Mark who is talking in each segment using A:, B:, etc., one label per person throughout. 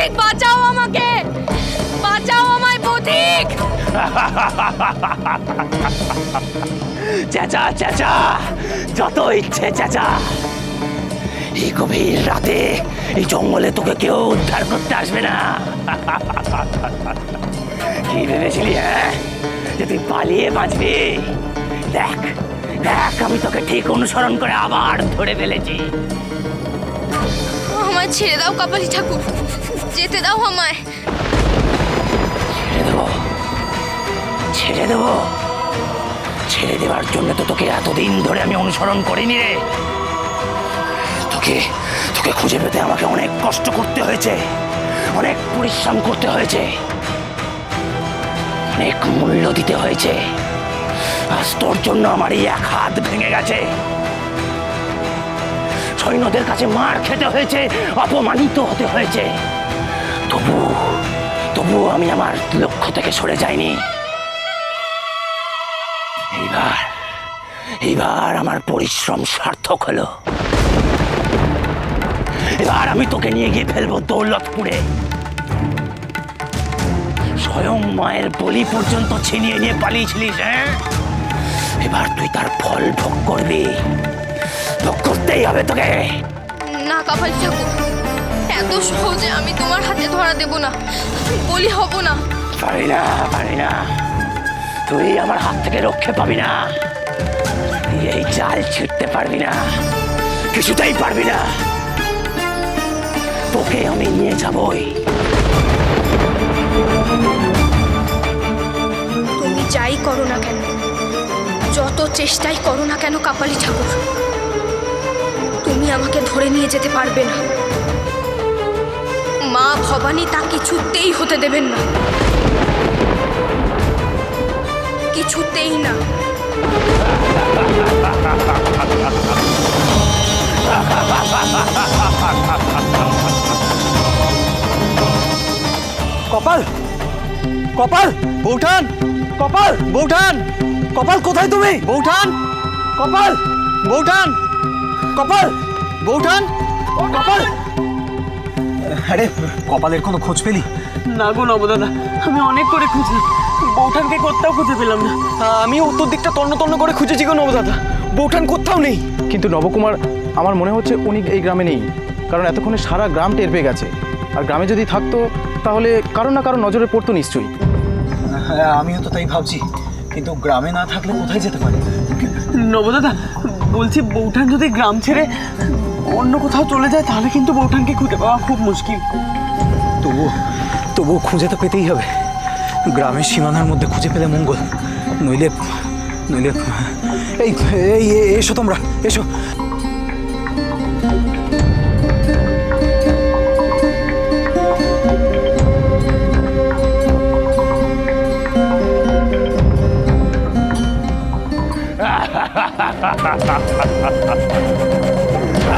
A: পথিক বাঁচাও আমাকে! বাঁচাও আমায় পথিক
B: চেঁচা চেঁচা! যত ইচ্ছে চেঁচা! এই গভীর রাতে এই জঙ্গলে তোকে কেউ উদ্ধার করতে আসবে না। কি ভেবেছিলি হ্যাঁ? যে তুই পালিয়ে বাঁচবি? দেখ দেখ আমি তোকে ঠিক অনুসরণ করে আবার ধরে ফেলেছি।
A: আমায় ছেড়ে দাও কপালি ঠাকুর। যেতে দাও আমায়।
B: ছেড়ে দেবো। ছেড়ে দেবো। ছেড়ে দেওয়ার জন্য তো তোকে এতদিন ধরে আমি অনুসরণ করিনি রে। তোকে তোকে খুঁজে পেতে আমাকে অনেক কষ্ট করতে হয়েছে। অনেক পরিশ্রম করতে হয়েছে। অনেক মূল্য দিতে হয়েছে। আজ তোর জন্য আমার এই এক হাত ভেঙে গেছে। সৈন্যদের কাছে মার খেতে হয়েছে, অপমানিত হতে হয়েছে। তবু তবু আমি আমার লক্ষ্য থেকে সরে যাইনি। এইবার এইবার আমার পরিশ্রম সার্থক হলো। এবার আমি তোকে নিয়ে গিয়ে ফেলব দৌলতপুরে। স্বয়ং মায়ের বলি পর্যন্ত ছিনিয়ে নিয়ে পালিয়েছিলিস হ্যাঁ? এবার তুই তার ফল ভোগ করবি। ভোগ করতেই হবে তোকে।
A: না কপালি ঠাকুর। এত সহজে আমি তোমার হাতে ধরা দেব না। বলি হব না।
B: পারি না পারি না। তুই আমার হাত থেকে রক্ষে পাবি না। এই জাল ছিঁড়তে পারবি না। কিছুতেই পারবি না। তোকে আমি নিয়ে যাবই।
A: তুমি যাই করো না কেন? যত চেষ্টাই করো না কেন কাপালি ঠাকুর? তুমি আমাকে ধরে নিয়ে যেতে পারবে না। মা ভবানী তা কিছুতেই হতে দেবেন না। কিছুতেই না।
C: কপাল! কপাল! বৌঠান! কপাল! বৌঠান! কপাল কোথায় তুমি? বৌঠান! কপাল! বৌঠান! কপাল! বৌঠান! কপাল! আরে কপালের কোনো খোঁজ পেলি?
D: না গো নবদাদা আমি অনেক করে খুঁজি। বৌঠানকে কোথাও খুঁজে পেলাম না।
C: আমি উত্তর দিকটা তন্ন তন্ন করে খুঁজেছি গো নবদাদা। বৌঠান কোথাও নেই।
E: কিন্তু নবকুমার আমার মনে হচ্ছে উনি এই গ্রামে নেই। কারণ এতক্ষণে সারা গ্রাম টের পেয়ে গেছে। আর গ্রামে যদি থাকতো তাহলে কারও না কারও নজরে পড়তো নিশ্চয়ই।
C: হ্যাঁ আমিও তো তাই ভাবছি। কিন্তু গ্রামে না থাকলে কোথায় যেতে পারে?
D: নবদাদা বলছি বৌঠান যদি গ্রাম ছেড়ে অন্য কোথাও চলে যায় তাহলে কিন্তু বৌঠানকে খুঁজে পাওয়া খুব মুশকিল।
C: তবু তবু খুঁজে তো পেতেই হবে। গ্রামের সীমানার মধ্যে খুঁজে পেলে মঙ্গল। নইলে নইলে এই এই এ- এসো তোমরা এসো।
A: জাল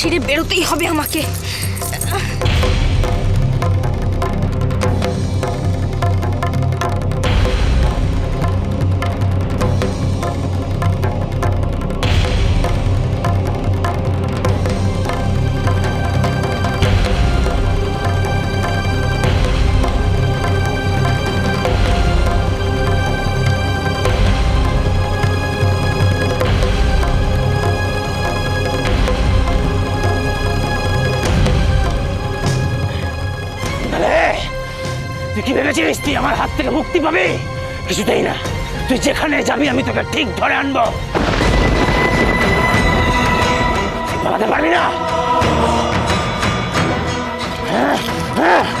A: ছিঁড়ে বেরোতেই হবে আমাকে।
B: তুই কি ভেবেছিস তুই আমার হাত থেকে মুক্তি পাবি? কিছুতেই না। তুই যেখানে যাবি আমি তোকে ঠিক ধরে আনব। পারবি না? হ্যাঁ, হ্যাঁ।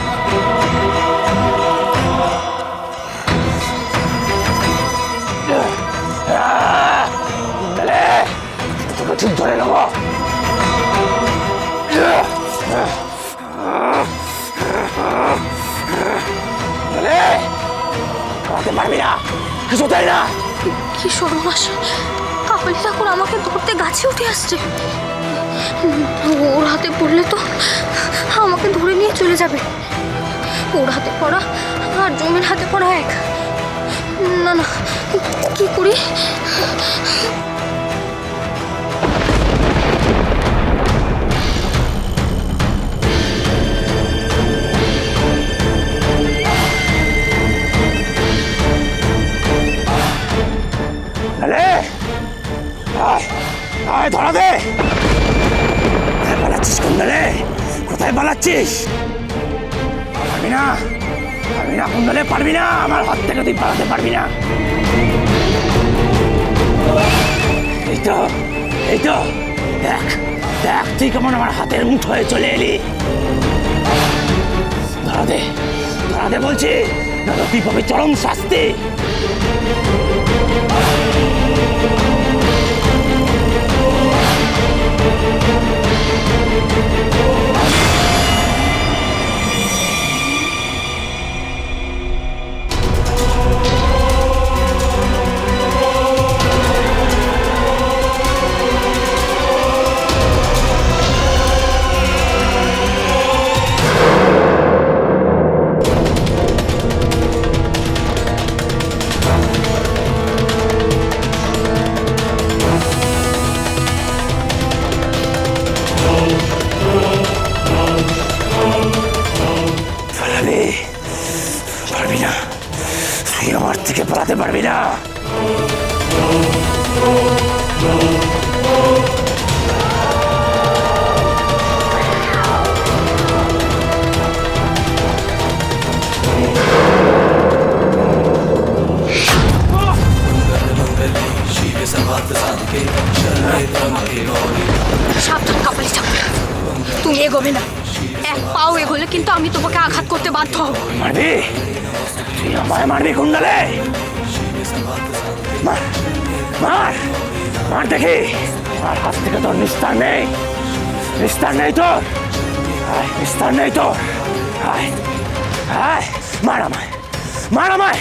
A: আসছে ওর হাতে পড়লে তো আমাকে ধরে নিয়ে চলে যাবে। ওর হাতে পড়া আর জমির হাতে পড়া এক। না না, কি করি?
B: আয় ধরা দে? কোথায় পালাচ্ছিস কুন্দলে কোথায় পালাচ্ছিস? পারবি না? পারবি না কুন্দলে পারবি না? আমার হাত থেকে তুই পালাতে পারবি না। এই তো এই তো। দেখ দেখ, তুই কেমন আমার হাতের মুঠ হয়ে চলে এলি। ধরা দে ধরা দে বলছি। না তুই পাবি চরম শাস্তি। Oh, আমায় মারবি কুণ্ডলে। মার মার দেখি। আমার হাত থেকে তোর নিস্তার নেই। নিস্তার নেই তোর। নিস্তার নেই তোর। মার আমায় মার আমায়।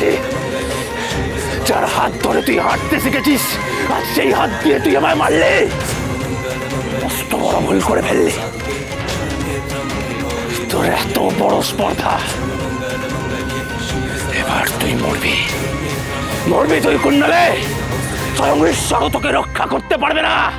B: বড় যার হাত ধরে তুই হাঁটতে শিখেছিস, আর সেই হাত দিয়ে তুই আমায় মারলে? মস্ত বড় ভুল করে ফেললি। তোর এত বড় স্পর্ধা। এবার তুই মরবি। মরবি তুই, কুণ্ডলে। স্বয়ং ঈশ্বরও তোকে রক্ষা করতে পারবে না।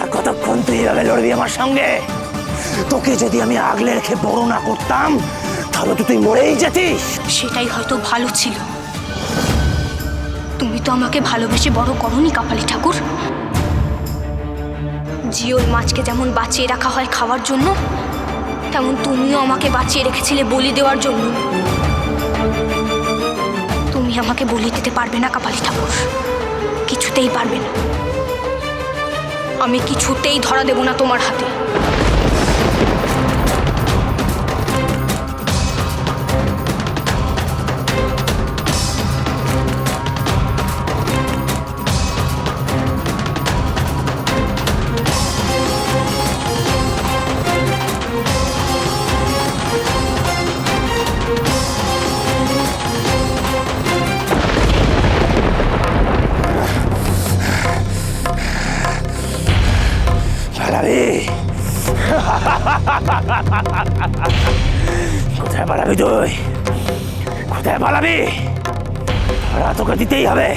B: আর কতক্ষণ তুই এভাবে লড়বি আমার সঙ্গে? তোকে যদি আমি আগলে রেখে বড় না করতাম, তাহলে তো তুই মরেই যেতিস।
A: সেটাই হয়তো ভালো ছিল। তুমি তো আমাকে ভালোবেসে বড় করনি, কাপালি ঠাকুর। জিওল মাছকে যেমন বাঁচিয়ে রাখা হয় খাওয়ার জন্য, তেমন তুমিও আমাকে বাঁচিয়ে রেখেছিলে বলি দেওয়ার জন্য। তুমি আমাকে বলি দিতে পারবে না, কাপালি ঠাকুর। কিছুতেই পারবে না। আমি কিছুতেই ধরা দেব না তোমার হাতে। কোথায় পালাবি তুই? কোথায় পালাবি? তোরা তোকে দিতেই হবে।